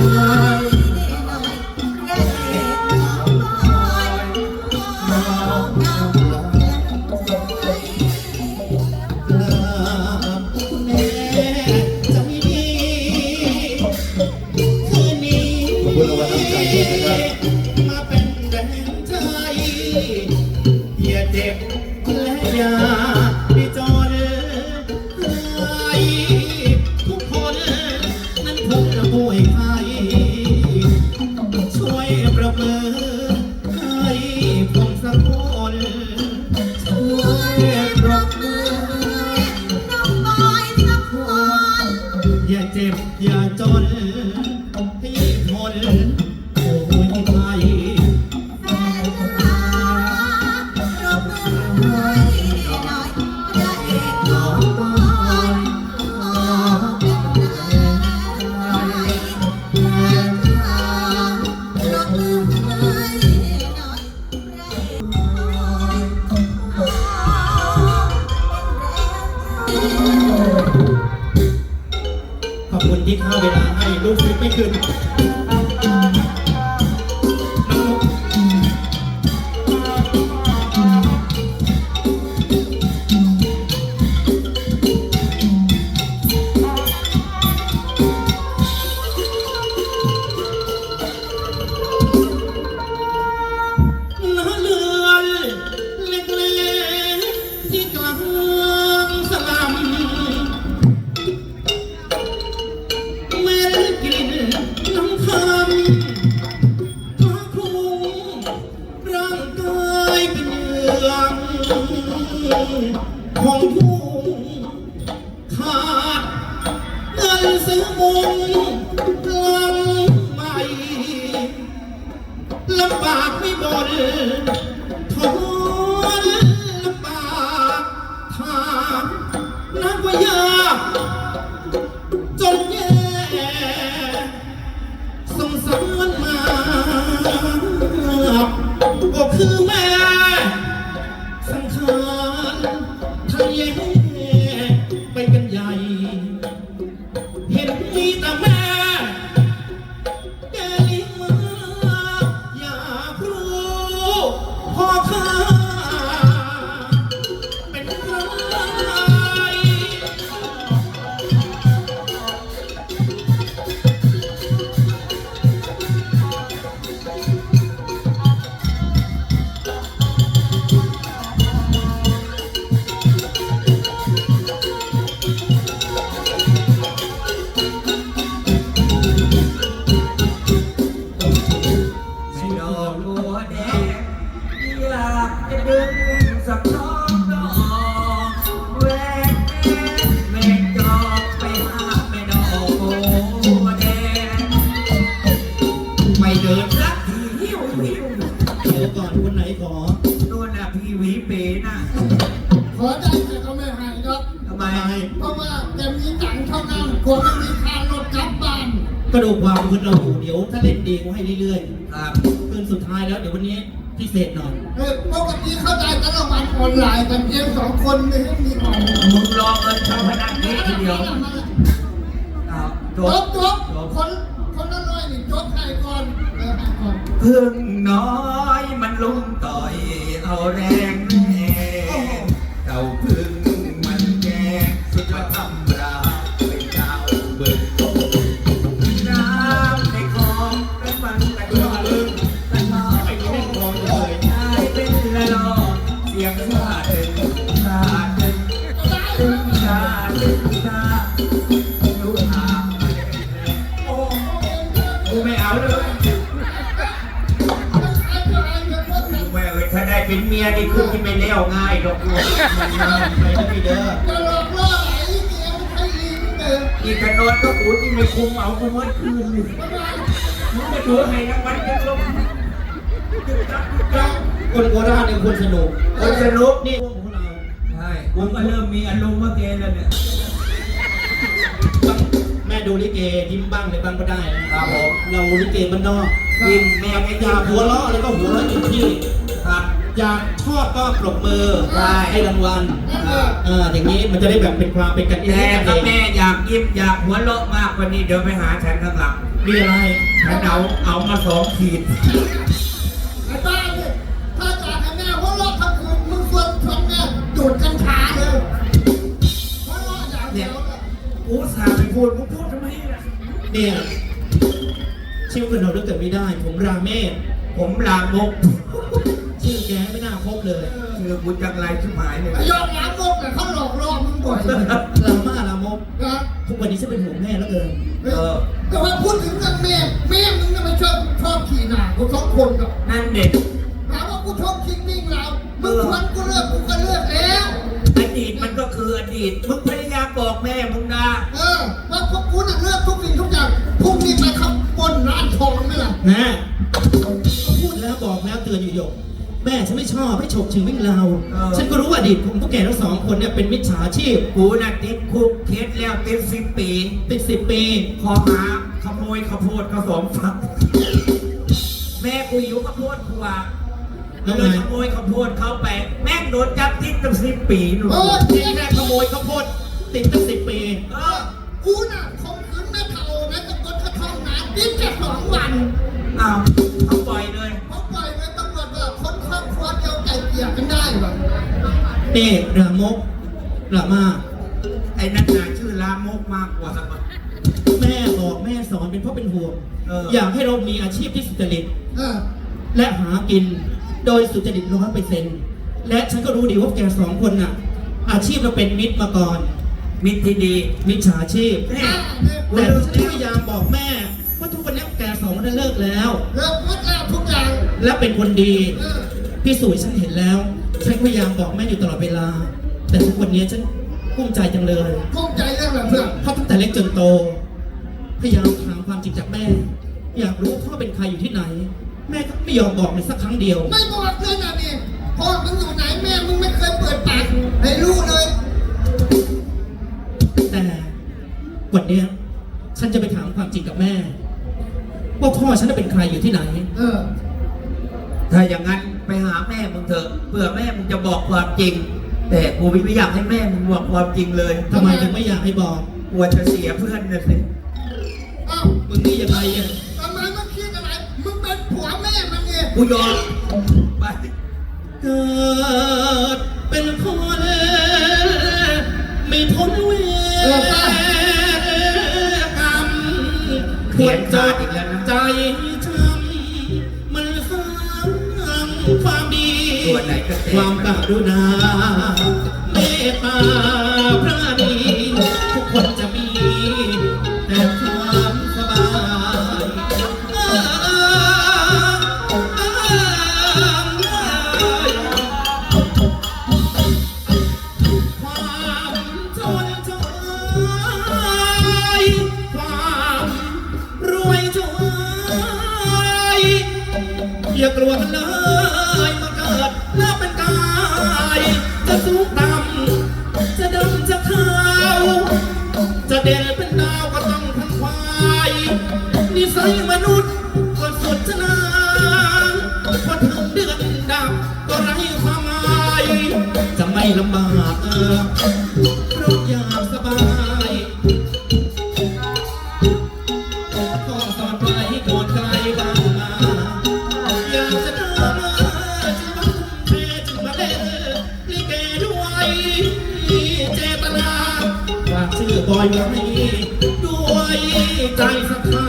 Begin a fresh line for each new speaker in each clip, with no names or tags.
แลำ
บา
กไม่บ่นทนลำบากทามนักว่ายาก ข้า ข
อตัวน่ะพี่วีเป๋น่ะ
ขอได้แต่เขาไม่ให้ครับ
ทำไม
เพราะว่าแกมีตังค์เท่านั้นกลัวไม่มีค่ารถกลับบ้าน
กระดูกความคุณเราเดี๋ยวถ้าเล่นดีกูให้เรื่อยๆ
ครับ
ๆคืนสุดท้ายแล้วเดี๋ยววันนี้ พิเศษหน่อย
เออปกติเข้าใจกันละวันออนไลน์กันเพียงสองคนไม่ให้มีของ
มึงรอเงินเข้าพนักนี้ทีเดียวอ้าวจ
จ
บบ
จบคนคนละร้อยนี่จบให้ก่อนเออให้ก่อน
พึ่งน้อยมันลุมต่อยเอาแรง สี
ย
งชาดึงชาดึงดึงชาดึงชาดูหาโอ้กูไม่เอาเลยกูแม่เอ้ยถ้าได้เป็นเมียนี่คือที่ไม่เลี้ยวง่ายหรอกกู
มันมาไปไม่เด้อ
จะหลอกล่อไอ้เดียวใครลิงเด้อ
อีกกระโดดก็กูที่ไม่คุมเอากูเมื่อคืนนี่มึงมาดูให้รางวัลกันลง
คนโคราชเนี่ยคนสนุก
คนสนุก
นี่วงของเรา
ใช่ผมก็เริ่มมีอารมณ์เมื่อเกแล้วเนี่ย
ต้องแม่ดูลิเกยิ้มบ้างอะไรบ้างก็ได้นะครับ
ผม
เราลิเกมันนอก
ยิ้มแม่ไม่
อยากหัวเราะแล้วก็หัวเราะอยู่ที่
ครับ
อยากชอบก็ปรบมือ
ใช่
ให้รางวัลเอออย่างนี้มันจะได้แบบเป็นความเป็นกันเอง
แต่
กัน
ถ้า
เอง
แม่อยากยิ้มอยากหัวเราะมากกว่านี้เดี๋ยวไปหาฉันข้างหลัง
มีอะไร
ฉันเอาเอามาสองขีด
เนี่ยชื่อ
คนเราด้วยกันไม่ได้ ผมราเมศ
ผมลามก
ชื่อแกไม่น่าคบเลย
คือกูจังไรชิบหายเลย
ไอ้ยอดล้างโลกเนี่ยเขาหลอกล่อมึงบ่อยนะ
ลามาลามกทุกวันนี้ฉันเป็นห่วงแม่แล้วเกิน
เออแต่ว่าพูดถึงเรื่องแม่แม่มึงน่ะไม่ชอบชอบขี่หนากูสองคนกับ
นั่นเด็ก
ถามว่ากูชอบคิงวิ่งเรามึงชวนกูเลิกกูก็เลิกแล้ว
อดีตมันก็คืออดีตมึงพยายามบอกแม่มึงนะ
เออว่าพวกกูน่ะเลิก องไหมล่ะ
แม่พูดแล้วบอกแล้วเตือนอยู่หยกแม่ฉันไม่ชอบให้ฉกชิงวิ่งเราฉันก็รู้ว่าอดีตของพวกแกทั้งสองคนเนี่ยเป็นมิจฉาชีพ
กูน่ะติดคุกเคสแล้วติดสิบปี
ติดสิบปี
ขอหาขโมยข้าวโพดข้าวสองฝักแม่กูอยู่ข้าวโพดกูว่า
แล้ว
เล
ไง
ยขโมยข้าวโพดเขาไป แม่งโดนจับติดตั้งสิบปีหนู
เออ
ที่แม่ขโมยข้าวโพดติดตั้งสิบปี
เออ
กูน่ะ อ้า
วเขาปล่อยเลย
เขาปล่อยไว้ตำรวจว่าคนครอบครัวเดียวไก่เกลี่ยกันได้ว่ะ
เอ๊ะรามกรามา
ไอ้นั่นน่ะชื่อลามกมากกว่า
แม่บอกแม่สอนเป็นเพราะเป็นห่วง
เออ
อ
อ
ยากให้เรามีอาชีพที่สุจริต
เออ
และหากินโดยสุจริตร้อยเปอร์เซ็นต์และฉันก็รู้ดีว่าแกสองคนน่ะ อาชีพเราเป็นมิตรมาก่อน
มิตรที่ดี
มิจฉาชีพ
แน่
แต่ฉันพยายามบอกแม่ เลิกแล้ว
เลิกหมดแล้วทุกอย่าง
และเป็นคนดี
เออ
พี่สวยฉันเห็นแล้ว ฉันพยายามบอกแม่อยู่ตลอดเวลา แต่ทุกวันนี้ฉันกุ้มใจจังเลย
ภูมิใจเรื่องอะไรเพื่อน
เพราะตั้งแต่เล็กจนโต พยายามถามความจริงจากแม่ อยากรู้ว่าพ่อเป็นใครอยู่ที่ไหน แม่ก็ไม่ยอมบอกเลยสักครั้งเดียว
ไม่บอกเลยนะนี่พ่อมึงอยู่ไหนแม่มึงไม่เคยเปิดปากให้รู้เลย
แต่วันเนี้ยฉันจะไปถามความจริงกับแม่ ว่าพ่อฉันน่ะเป็นใครอยู่ที่ไหน
เออ
ถ้าอย่างนั้นไปหาแม่มึงเถอะเผื่อแม่มึงจะบอกความจริง แต่กูไม่อยากให้แม่มึงบอกความจริงเลย
ทำไมถึงไม่อยากให้บอก
กลัวจะเสียเพื่อนนะสิ
เอ้า
มึงนี่ยังไงอะ
ทำไมมึงคิดอะไร มึงเป็นผัวแม่มันเนี่ย
กูยอมไป
เกิดเป็นคนไม่พ้นเวรกรรมควรจะ ความ
ก
รุณาเมตตาพระดีทุกคนจะมี แต่ความสบายความจนจอยความรวยจอยอย่ากลัวเลย จะสูงต่ำจะดำจะขาว จะเด่นเป็นดาวก็ต้องทั้งควายนิสัยมนุษย์ก็สุดจะนานพอถึงเดือนดับก็ไร้ความหมายจะไม่ลำบากเออ อยไว้ด้วยใจศรัทธา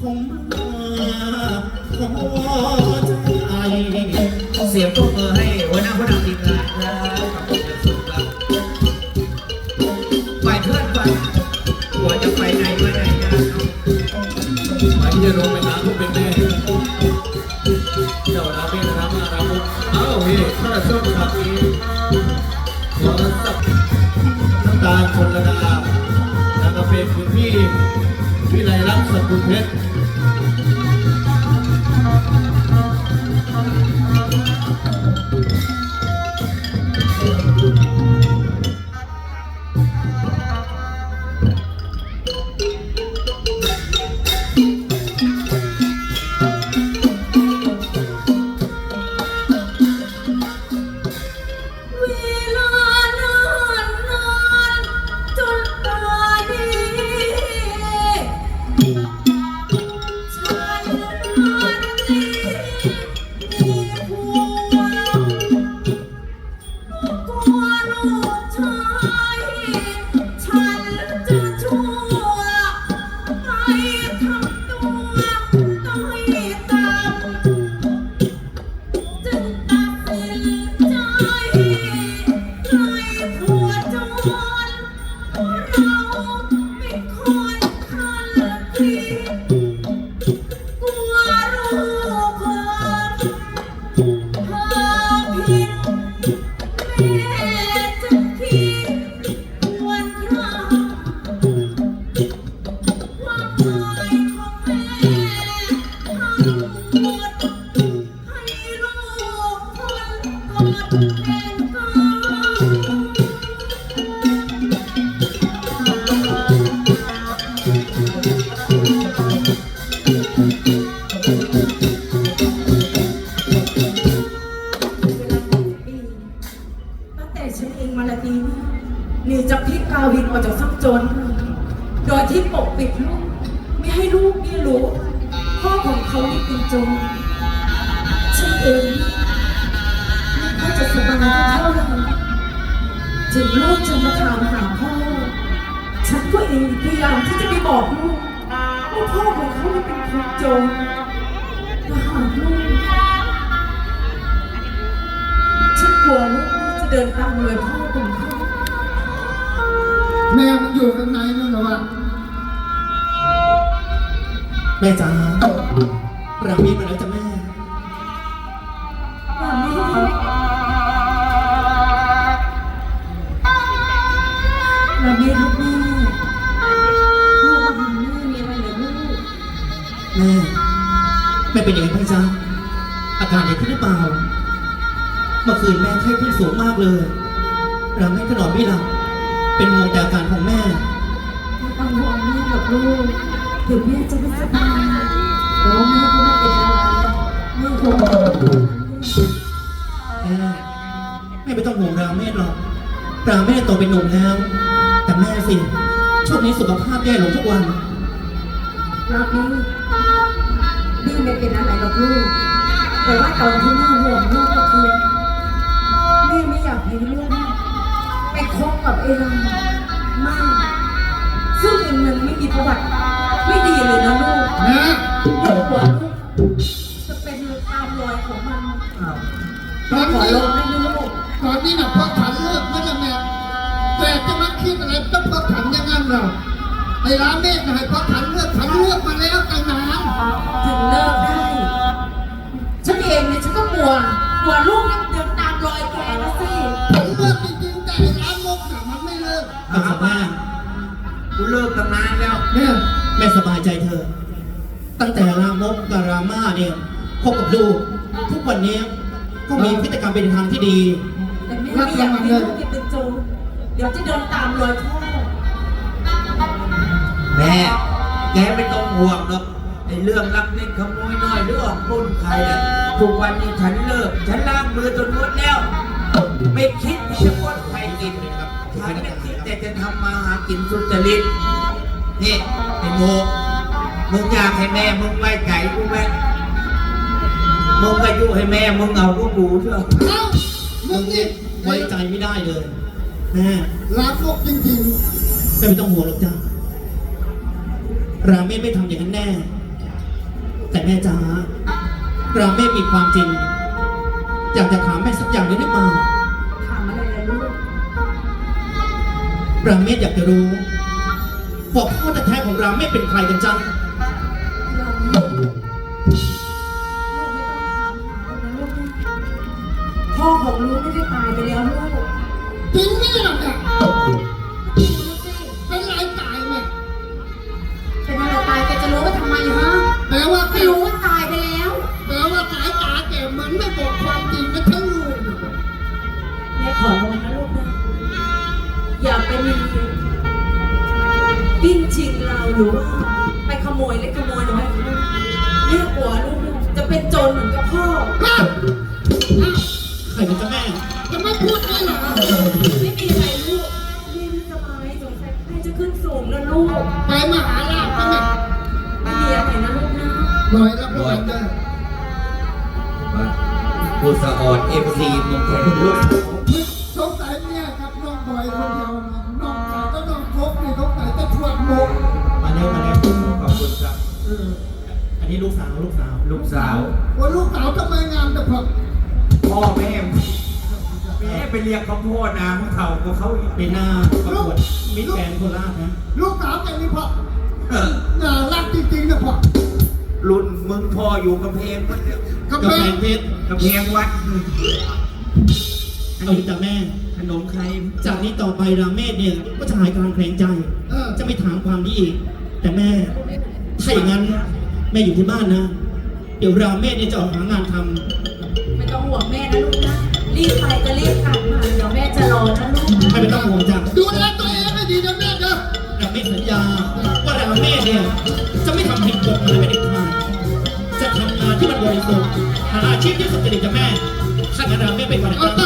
ผมมาขอใจ
เสียงพวกเออให้หัวหน้าหัวหน้าทีมงานครับขอบคุณอย่างสูงครับไปเพื่อนไปหัวจะไปไหนมาไหนนะ
หมายที่จะลงไปหาผู้เป็นแม่เจ้าราเมศรามารามุกเอ้าเฮ้ข้าราชการครับนี้ขอสับ ตาลคนละดาแล้วก็เป็นคุณพี่วิไลรักสกุลเพชร
เขานี่เป็นจรฉันเองไม่ค่อยจะสบายเท่าไหร่ถึงลูกจะมาถามหาพ่อ ฉันก็เองพยายามที่จะไปบอกลูกว่าพ่อของเขาเป็นคนจรแต่หาลูกฉันกลัวลูกจะเดินตามรอยพ่อของเขา
แม่มันอยู่ข้างในนั่นเหรอวะ
แม่จ๋า รามีมาแล้วจ้ะแม่
ป่าไม่ได้เราไม่รักแม่ลูกมาหาแม่มีอะไรเหรือลูก
แม่แม่เป็นยังไงบ้างจ๊ะอาการดีขึ้นหรือเปล่า เมื่อคืนแม่ไข้ขึ้นสูงมากเลยเราแม่ก็นอนไม่หลับเป็นห่วงแต่อาการของแม่
ไม่ต้องห่วงแม่หรอกลูกถึงแม่จะไม่สบาย แม่ไม่เป็นอะไรแม่คง
แม่ไม่ต้องห่วงราเมศหรอกราเมศโตเป็นหนุ่มแล้ว แต่แม่สิช่วงนี้สุขภาพแย่ลงทุกวัน
รักนี่นี่ไม่เป็นอะไรหรอกลูกแต่ว่าตอนที่แม่ห่วงลูกก็คือแม่ไม่อยากให้ลูกไปคบกับไอ้รังมากซึ่งเองมันไม่มีประวัติ ไม่ดีเลยนะลูก
แม่
ลูกกลัวลูกจะเป็นตามรอยของมัน
ตอน
ขอ
นี้
ลงให้ลูก
ตอนนี้นะพ่อฉันเลิกนั่นแหละแม่แต่จะมาคิดอะไรต้องพ่อฉันอย่างนั้นเหรอไอ้ร้านเมฆนะให้พ่อฉันเลิกฉันเลิกมาแล้วตั้งนาน
ถึงเลิกได้ ฉันเองเนี่ยฉันก็กลัวกลัวลูกยังเดินตามรอยแกนะสิ
ฉันเลิกจริงๆแต่ไอ้ร้านนกน่ะมันไม่เลิก
เอาค่ะแม่
กูเลิกตั้งนานแล้ว
แม่
แม่สบายใจเธอะตั้งแต่รามกกับรามาเนี่ยพบกับลูกทุกวันนี้ก็มีพฤติกรรมเป็นทางที่ดี
แต่แม่ไม่อยากให้ลูกเป็นโจรเดี๋ยวจะเดินตามรอยพ่อ
แม่แกไม่ต้องห่วงหรอกไอ้เรื่องลักเล็กขโมยน้อยหรือออกปล้นใครอะทุกวันนี้ฉันเลิก ฉันล้างมือจนหมดแล้ว ไม่คิดที่จะปล้นใครกินนะครับฉันไม่คิดแต่จะทำมาหากินสุจริต นี่ไอ้โมมึงอยากให้แม่ มึงไว้ใจกูไหมมึงก็อยู่ให้แม่ มึงเอาลูกดูเถอะ
เอ้ามึงนี่
ไว้ใจไม่ได้เลยแม่
ร้านนกจริง
แม่ไม่ต้องห่วงหรอกจ้าราเมศไม่ทำอย่างนั้นแน่ แต่แม่จ๋าราเมศมีความจริง อยากจะถามแม่สักอย่างได้หรือเปล่า
ถามอะไรนะลูก
ราเมศอยากจะรู้ ว่าพ่อแท้ๆของราเมศเป็นใครกันจ้า
เราลูกไม่ต้องถามหานะลูกนะพ่อของลูกไม่ได้ตายไปแล้วลูก
ๆจริงนี่หรอเนี่ย หรื
อว่าไปขโมยเล็กขโมยน้อยของลูกลัวลูกจะเป็นโจรเหมือนกับพ่อ
ใครกันจ้าแม่
จะไม่พูดด้เหรอ
ไม่มีอะไรลูกแม่ไม่สบายสงสัยแม่จะขึ้นสูงแล้วลูก
ไปมหาลาภกันนี่ย
ไม่มีอะไรนะลูกนะ
น่อยละพวกเด้อ
ผู้สะออนเอฟซีมึงเป็นลูก
นนี้
ลูกสาวลูกสาว
ลูกสาว
ว่าลูกสาวทำไมงามแต่พอ
พ่อแม่แม่ไปเรียกเขาพ่อนาของเขาของเขาอีก
เป็นหน้าประกวดมิสแกรนด์โคราชนะ
ลูกสาวแกนี่พอ
เออ
น่ารักจริงๆนะพ่อ
รุ่นมึงพ่ออยู่กำแพงวัดเนี่ย
กำ
กา
แพ
แฟ
ง
เพชร
กำแพงวัด
เอาดีจ้ะแม่
ขนมใคร
จากนี้ต่อไปราเมศเนี่ยก็จะหายการแขลงใจ
เออ
จะไม่ถามความนี้อีก แต่แม่ ถ้าอย่างนั้น แม่อยู่ที่บ้านนะ เดี๋ยวราเมศเนี่ยจะออกหางานทำ
ไม่ต้องห่วงแม่นะลูกนะ รีบไปก็รีบกลับมาเดี๋ยวแม่จะรอนะลูก
ไม่เป็นต้องห่วงจ้ะ
ดูแลตัวเองให้ดีนะแม่นะ
ราเมศสัญญา ว่าราเมศเนี่ยจะไม่ทำผิดกฎหมายไม่เด็ดขาดจะทำงานที่มันบริสุทธิ์หาอาชีพที่สุจริตจ้ะแม่ถ้างั้นราเมศไปก่อนนะ
เ